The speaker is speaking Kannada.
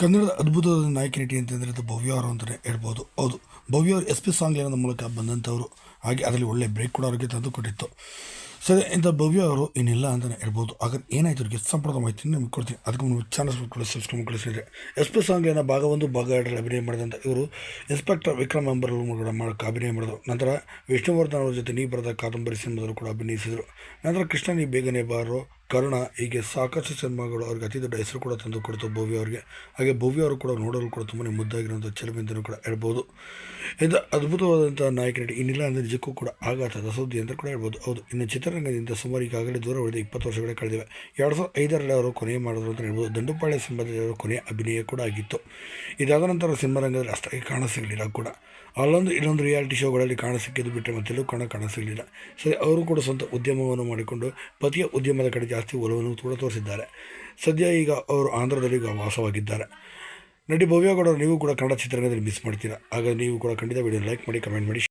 ಕನ್ನಡದ ಅದ್ಭುತವಾದ ನಾಯಕ ನಟಿ ಅಂತಂದರೆ ಅದು ಭವ್ಯ ಅವರು ಅಂತಲೇ ಹೇಳ್ಬೋದು. ಹೌದು, ಭವ್ಯ ಅವರು ಎಸ್ ಪಿ ಸಾಂಗ್ ಮೂಲಕ ಬಂದಂಥವರು. ಹಾಗೆ ಅದರಲ್ಲಿ ಒಳ್ಳೆ ಬ್ರೇಕ್ ಕೂಡ ಅವ್ರಿಗೆ ತಂದು ಕೊಟ್ಟಿತ್ತು. ಸರಿ, ಇಂಥ ಭವ್ಯ ಅವರು ಏನಿಲ್ಲ ಅಂತಲೇ ಹೇಳ್ಬೋದು. ಹಾಗಾದ್ರೆ ಏನಾಯ್ತು ಅವ್ರಿಗೆ? ಸಂಪೂರ್ಣ ಮಾಹಿತಿ ನಿಮ್ಗೆ ಕೊಡ್ತೀನಿ. ಅದಕ್ಕೆ ಮುಂದೆ ಚಾನಲ್ಸ್ ಕೂಡ ಸಬ್ಸ್ಕ್ರೈಬ್ ಕಳಿಸಿದ್ರೆ ಎಸ್ ಪಿ ಸಾಂಗ್ ಏನೋ ಭಾಗ ಒಂದು ಭಾಗ ಎರಡರಲ್ಲಿ ಅಭಿನಯ ಮಾಡಿದಂಥ ಇವರು ಇನ್ಸ್ಪೆಕ್ಟರ್ ವಿಕ್ರಮ್ ಅಂಬರ್ ಕೂಡ ಮಾಡೋಕ್ಕೆ ಅಭಿನಯ ಮಾಡಿದ್ರು. ನಂತರ ವಿಷ್ಣುವರ್ಧನ್ ಅವರ ಜೊತೆ ನೀ ಬರೆದ ಕಾದಂಬರಿ ಸಿನಿಮಾದಲ್ಲೂ ಕೂಡ ಅಭಿನಯಿಸಿದರು. ನಂತರ ಕೃಷ್ಣ ನೀ ಬೇಗನೆ ಬಾರೋ ಕರುಣ ಹೀಗೆ ಸಾಕಷ್ಟು ಸಿನಿಮಾಗಳು ಅವ್ರಿಗೆ ಅತಿ ದೊಡ್ಡ ಹೆಸರು ಕೂಡ ತಂದು ಕೊಡ್ತು ಭವ್ಯ ಅವರಿಗೆ. ಹಾಗೆ ಭವ್ಯ ಅವರು ಕೂಡ ನೋಡಲು ಕೂಡ ತುಂಬಾ ಮುದ್ದಾಗಿರುವಂಥ ಚೆಲುವೆ ಕೂಡ ಹೇಳ್ಬೋದು. ಇದು ಅದ್ಭುತವಾದಂಥ ನಾಯಕ ನಟಿ ಇನ್ನಿಲ್ಲ ಅಂದರೆ ನಿಜಕ್ಕೂ ಕೂಡ ಆಘಾತದ ಸುದ್ದಿ ಅಂತ ಕೂಡ ಹೇಳ್ಬೋದು. ಹೌದು, ಇನ್ನು ಚಿತ್ರರಂಗದಿಂದ ಸುಮಾರು ಈಗಾಗಲೇ ದೂರ ಉಳಿದ ಇಪ್ಪತ್ತು ವರ್ಷಗಳೇ ಕಳೆದಿವೆ. ಎರಡು ಸಾವಿರದ ಐದರಲ್ಲಿ ಅವರು ಕೊನೆ ಮಾಡಿದ್ರು ಅಂತ ಹೇಳ್ಬೋದು. ದಂಡುಪಾಳ್ಯ ಸಿನಿಮಾದಲ್ಲಿ ಅವರು ಕೊನೆಯ ಅಭಿನಯ ಕೂಡ ಆಗಿತ್ತು. ಇದಾದ ನಂತರ ಸಿನಿಮಾ ರಂಗದಲ್ಲಿ ಅಷ್ಟಾಗಿ ಕಾಣಸಿಗಲಿಲ್ಲ ಕೂಡ. ಅಲ್ಲೊಂದು ಇಲ್ಲೊಂದು ರಿಯಾಲಿಟಿ ಶೋಗಳಲ್ಲಿ ಕಾಣಸಿಕ್ಕಿದ್ದು ಬಿಟ್ಟರೆ ಮತ್ತೆಲ್ಲೂ ಕಾಣ ಕಾಣಸಿಗಲಿಲ್ಲ. ಸರಿ, ಅವರು ಕೂಡ ಸ್ವಂತ ಉದ್ಯಮವನ್ನು ಮಾಡಿಕೊಂಡು ಪತಿಯ ಉದ್ಯಮದ ಕಡೆ ಒಲವನ್ನು ಕೂಡ ತೋರಿಸಿದ್ದಾರೆ. ಸದ್ಯ ಈಗ ಅವರು ಆಂಧ್ರದಲ್ಲಿ ಈಗ ವಾಸವಾಗಿದ್ದಾರೆ. ನಟಿ ಭವ್ಯ ಗೌಡ ನೀವು ಕೂಡ ಕನ್ನಡ ಚಿತ್ರರಂಗದಲ್ಲಿ ಮಿಸ್ ಮಾಡ್ತೀರಾ? ಆಗ ನೀವು ಕೂಡ ಖಂಡಿತ ವಿಡಿಯೋ ಲೈಕ್ ಮಾಡಿ ಕಮೆಂಟ್ ಮಾಡಿ